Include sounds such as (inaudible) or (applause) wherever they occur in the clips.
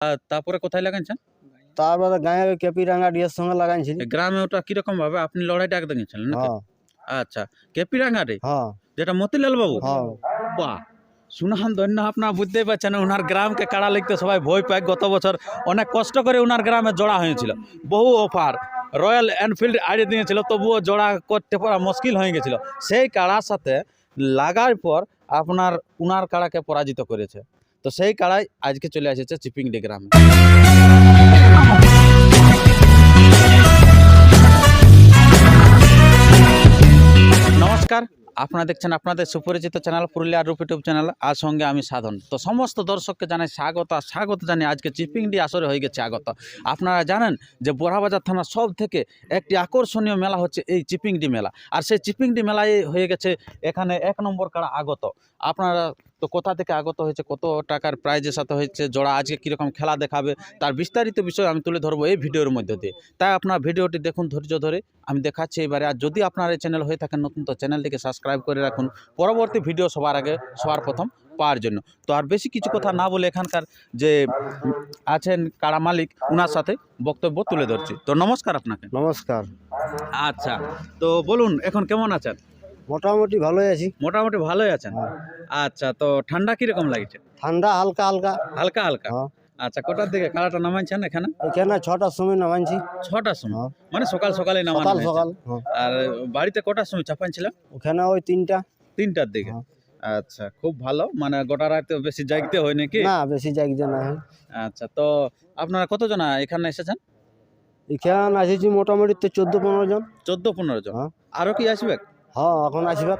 আর তারপরে কোথায় লাগাইছেন? তারপরে গায়ে কেপি রাঙ্গা ডিয়ের সঙ্গে লাগাইছি। গ্রামে ওটা কীরকম ভাবে? আপনি লড়াইটা একদম গেছিলেন নাকি? হ্যাঁ। আচ্ছা কেপিরাঙ্গারে হ্যাঁ। যেটা মতিলাল বাবু? হ্যাঁ। বাহ। সুনাম ধন্য আপনার বুঝতেই পারছেন ওনার গ্রামকে কাড়া লিখতে সবাই ভয় পায়। গত বছর অনেক কষ্ট করে ওনার গ্রামে জোড়া হয়েছিল। বহু অফার রয়্যাল এনফিল্ড আড়ে দিয়েছিল তবুও জোড়া করতে পারা মুশকিল হয়ে গেছিল। সেই কাড়ার সাথে লাগার পর আপনার উনার কাড়াকে পরাজিত করেছে। তো সেই কাড়াই আজকে চলে এসেছে চিপিংডি গ্রামে। নমস্কার, আপনারা দেখছেন আপনাদের সুপরিচিত চ্যানেল, পুরুলিয়ার রূপ ইউটিউব চ্যানেল, আর সঙ্গে আমি সাধন। তো সমস্ত দর্শককে জানাই স্বাগত, আর স্বাগত জানি আজকে চিপিংডি আসরে হয়ে গেছে আগত। আপনারা জানেন যে বোরাবাজার থানার সব থেকে একটি আকর্ষণীয় মেলা হচ্ছে এই চিপিংডি মেলা। আর সেই চিপিংডি মেলায় হয়ে গেছে এখানে এক নম্বর কারা আগত। আপনারা তো কোথা থেকে আগত হয়েছে কত টাকার প্রাইজের সাথে হয়েছে জোড়া আজকে কীরকম খেলা দেখাবে তার বিস্তারিত বিষয় আমি তুলে ধরবো এই ভিডিওর মধ্যে দিয়ে। তাই আপনার ভিডিওটি দেখুন ধৈর্য ধরে আমি দেখাচ্ছি এবারে। আর যদি আপনার এই চ্যানেল হয়ে থাকেন নতুন তো চ্যানেলটিকে সাবস্ক্রাইব করে রাখুন। পরবর্তী ভিডিও সবার আগে সবার প্রথম পাওয়ার জন্য। তো আর বেশি কিছু কথা না বলে এখানকার যে আছেন কারা মালিক ওনার সাথে বক্তব্য তুলে ধরছি। তো নমস্কার আপনাকে। নমস্কার। আচ্ছা তো বলুন এখন কেমন আছেন? মোটামুটি ভালোই আছি। মোটামুটি ভালোই আছেন? হ্যাঁ। আচ্ছা তো ঠান্ডা কীরকম লাগছে? ঠান্ডা হালকা হালকা। হালকা হালকা? হ্যাঁ। আচ্ছা কটার দিকে কাড়াটা নামাইছেন এখানে? এখানে ছটার সময় নামাইছি। ছটার সময়? হ্যাঁ। মানে সকাল সকালে নামানো সকাল সকাল। আর বাড়িতে কটার সময় চাপাইছিলাম ওখানে ওই তিনটা। তিনটার দিকে। আচ্ছা খুব ভালো। মানে গোটা রাতে বেশি জাগতে হয় নাকি না বেশি জাগতে না। হয় আচ্ছা তো আপনারা কতজন এখানে এসেছেন? এখানে আসেছি মোটামুটি তো চোদ্দ পনেরো জন। চোদ্দ পনেরো জন। আরও কি আসবে? হ্যাঁ এখন আসবে।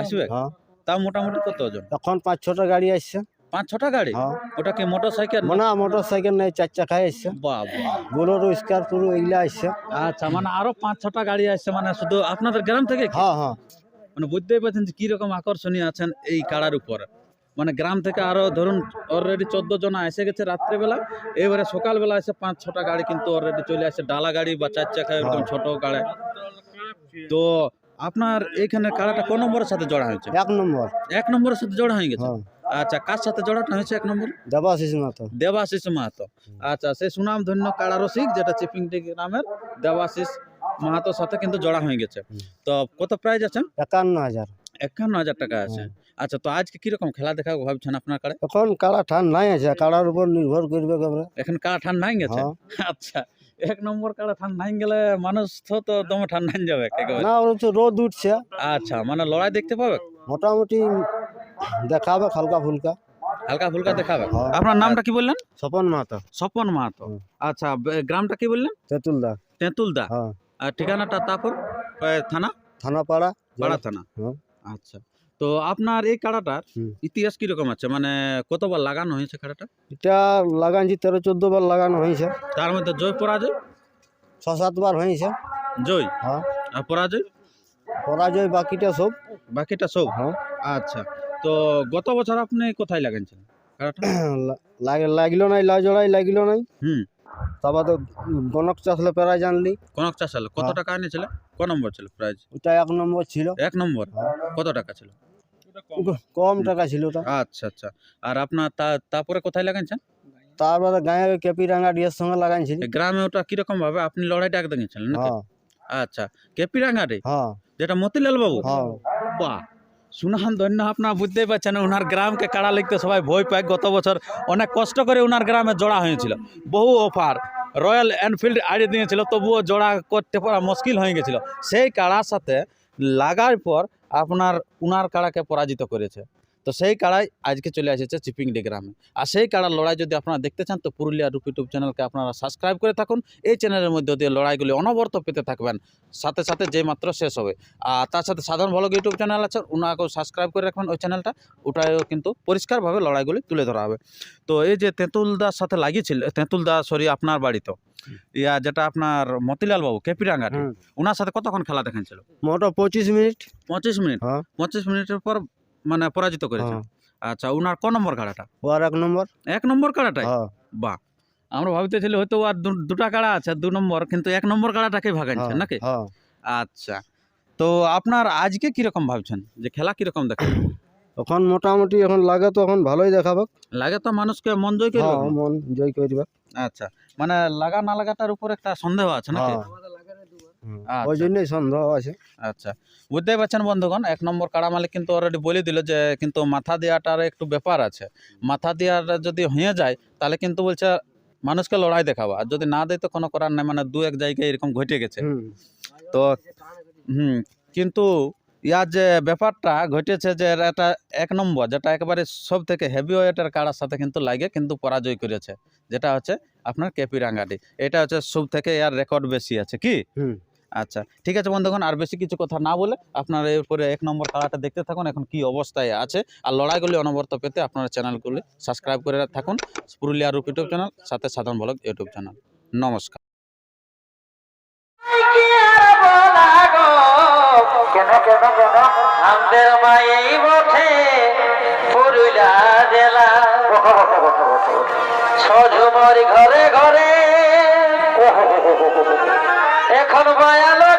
আসবে? হ্যাঁ। তাও মোটামুটি কতজন এখন পাঁচ ছটা গাড়ি আসছে। পাঁচ ছটা গাড়ি? হ্যাঁ। ওটা কি মোটর সাইকেল মানে মোটর সাইকেল নেই চার চাকায় আসছে। বোলেরো স্করপিও এগুলা আসছে। আচ্ছা মানে আরও পাঁচ ছটা গাড়ি আসছে মানে শুধু আপনাদের গ্রাম থেকে? হ্যাঁ হ্যাঁ। মানে বুঝতেই পারছেন যে কীরকম আকর্ষণীয় আছেন এই কাড়ার উপর। মানে গ্রাম থেকে আরও ধরুন অলরেডি চোদ্দ জন এসে গেছে রাত্রেবেলা এবারে সকালবেলা এসে পাঁচ ছটা গাড়ি কিন্তু অলরেডি চলে আসছে। ডালা গাড়ি বা চার চাকা এরকম হ্যাঁ। ছোট গাড়ি। তো আপনার এইখানে কারাটা কোন নম্বরের সাথে জোড়া হয়েছে? এক নম্বর। এক নম্বরের সাথে জোড়া হয়ে গেছে? হ্যাঁ। আচ্ছা কার সাথে জোড়াটা হয়েছে এক নম্বর? দেবাশিস মাহাতো। দেবাশিস মাহাতো। আচ্ছা সে সুনাম ধন্য কাড়া রসিক যেটা চিপিংটি গ্রামের দেবাশিস মাহাতোর সাথে কিন্তু জোড়া হয়ে গেছে। তো কত প্রাইজ আছে? একান্ন হাজার। একান্ন হাজার টাকা আছে। হ্যাঁ। আচ্ছা তো আজকে কীরকম খেলা দেখাবো ভাবছেন আপনার কাড়ে? এখন কাড়া ঠান নাই আছে। কাড়ার উপর নির্ভর করবে এখন কাড়া ঠান নাই গেছে? হ্যাঁ। আচ্ছা। এক নম্বর কাড়া ঠান নাই গেলে মানুষ তো তো দমে ঠান নাই যাবে না তো রোদ উঠছে। আচ্ছা মানে লড়াই দেখতে পাবে? মোটামুটি দেখাবে হালকা ফুলকা। হালকা ফুলকা দেখাবে? হ্যাঁ। আপনার নামটা কি বললেন? স্বপন মাহাতো। স্বপন মাহাতো। আচ্ছা গ্রামটা কি বললেন? তেঁতুলদা। তেঁতুলদা। হ্যাঁ। আর ঠিকানাটা তারপর? এ, থানা? থানাপাড়া। পাড়া থানা। আচ্ছা। তো আপনার এই কাড়াটার। ইতিহাস কীরকম আছে? মানে কতবার লাগানো হয়েছে কাড়াটা? এটা লাগাইছি তেরো চোদ্দ বার লাগানো হয়েছে। তার মধ্যে জয় পরাজয়? ছ সাতবার হয়েছে। জয়? হ্যাঁ। আর পরাজয়? পরাজয় বাকিটা সব। বাকিটা সব? হ্যাঁ। আচ্ছা। তো গত বছর আপনি কোথায় লাগাইছেন কাড়াটা? (clears throat) লাগ- লাগল নাই লাজড়াই লাগল নাই। হুম। তারপর তো গণক চাষলে পেরাই জানলি কনক চাষ হলো কত হ্যাঁ। টাকা এনেছিল? ক নম্বর ছিল প্রাইজ? ওটা এক নম্বর ছিল। এক নম্বর? হ্যাঁ। কত টাকা ছিল? কম টাকা ছিল ওটা। আচ্ছা আচ্ছা। আর আপনার তারপরে কোথায় লাগাইছেন? তারপরে গায়ে কেপি রাঙ্গা ডিয়ের সঙ্গে লাগাইছি। গ্রামে ওটা কীরকম ভাবে? আপনি লড়াইটা একদম গেছিলেন নাকি? হ্যাঁ। আচ্ছা কেপিরাঙ্গারে? হ্যাঁ। যেটা মতিলাল বাবু? হ্যাঁ। বাহ! সুনাম ধন্য আপনার বুঝতেই পারছেন ওনার গ্রামকে কাড়া লিখতে সবাই ভয় পায়। গত বছর অনেক কষ্ট করে ওনার গ্রামে জোড়া হয়েছিল। বহু অফার রয়্যাল এনফিল্ড আড়ে দিয়েছিল তবুও জোড়া করতে পারা মুশকিল হয়ে গেছিল। সেই কাড়ার সাথে লাগার পর আপনার উনার কাড়াকে পরাজিত করেছে। তো সেই কাড়াই আজকে চলে এসেছে চিপিংডি গ্রামে। আর সেই কাড়ার লড়াই যদি আপনারা দেখতে চান তো পুরুলিয়া রূপ ইউটিউব চ্যানেলকে আপনারা সাবস্ক্রাইব করে থাকুন। এই চ্যানেলের মধ্যে দিয়ে লড়াইগুলি অনবরত পেতে থাকবেন। সাথে সাথে যেই মাত্র শেষ হবে। আর তার সাথে সাধারণ ভালো ইউটিউব চ্যানেল আছে ওনাকেও সাবস্ক্রাইব করে রাখবেন ওই চ্যানেলটা। ওটাও কিন্তু পরিষ্কারভাবে লড়াইগুলি তুলে ধরা হবে। তো এই যে তেঁতুলদার সাথে লাগিয়েছিল তেঁতুলদা সরি আপনার বাড়িতে। ইয়া যেটা আপনার মতিলাল বাবু কেপিরাঙ্গা। ওনার সাথে কতক্ষণ খেলা দেখাচ্ছিল মোটা পঁচিশ মিনিট। পঁচিশ মিনিট। হ্যাঁ। পঁচিশ মিনিটের পর মানে পরাজিত করেছে। হ্যাঁ। আচ্ছা ওনার ক নম্বর কাড়াটা? ও আর এক নম্বর। এক নম্বর কাড়াটাই? হ্যাঁ। বাহ। আমরা ভাবতেছিলি হয়তো আর দুটা কাড়া আছে দু নম্বর কিন্তু এক নম্বর কাড়াটাকে ভাগাচ্ছেন হ্যাঁ, নাকি? আচ্ছা। তো আপনার আজকে কীরকম ভাবছেন? যে খেলা কীরকম দেখেন? এখন মোটামুটি এখন লাগে তো এখন ভালোই দেখাবে। লাগে তো মানুষকে মন জয় করবে হ্যাঁ মন জয় করবে আচ্ছা। মানে লাগা না লাগাটার উপর একটা সন্দেহ আছে নাকি। ওই জন্যই সন্দেহ আছে। আচ্ছা। বুঝতেই পারছেন বন্ধুগণ এক নম্বর কাড়া মালিক কিন্তু অলরেডি বলে দিল যে কিন্তু মাথা দেওয়াটার একটু ব্যাপার আছে। মাথা দেওয়াটা যদি হয়ে যায় তাহলে কিন্তু বলছে মানুষকে লড়াই দেখাবো। আর যদি না দেয় তো কোনো করার নাই মানে দু এক জায়গায় এরকম ঘটে গেছে। তো হুম কিন্তু ইয়ার যে ব্যাপারটা ঘটেছে যে একটা এক নম্বর যেটা একেবারে সব থেকে হেভি ওয়েটের কাড়ার সাথে কিন্তু লাগে কিন্তু পরাজয় করেছে। যেটা হচ্ছে আপনার কেপি রাঙ্গাটি। এটা হচ্ছে সব থেকে এর রেকর্ড বেশি আছে কি? আচ্ছা ঠিক আছে বন্ধুগণ, আর বেশি কিছু কথা না বলে আপনারা এরপরে এক নম্বর খেলাটা দেখতে থাকুন, এখন কি অবস্থায় আছে। আর লড়াইগুলি অনবরত পেতে আপনারা চ্যানেলগুলি সাবস্ক্রাইব করে থাকুন, পুরুলিয়া রূপ ইউটিউব চ্যানেল, সাথে সাধারণ ব্লগ ইউটিউব চ্যানেল। নমস্কার। জেলা। সঝুমরি এখন বায়ালো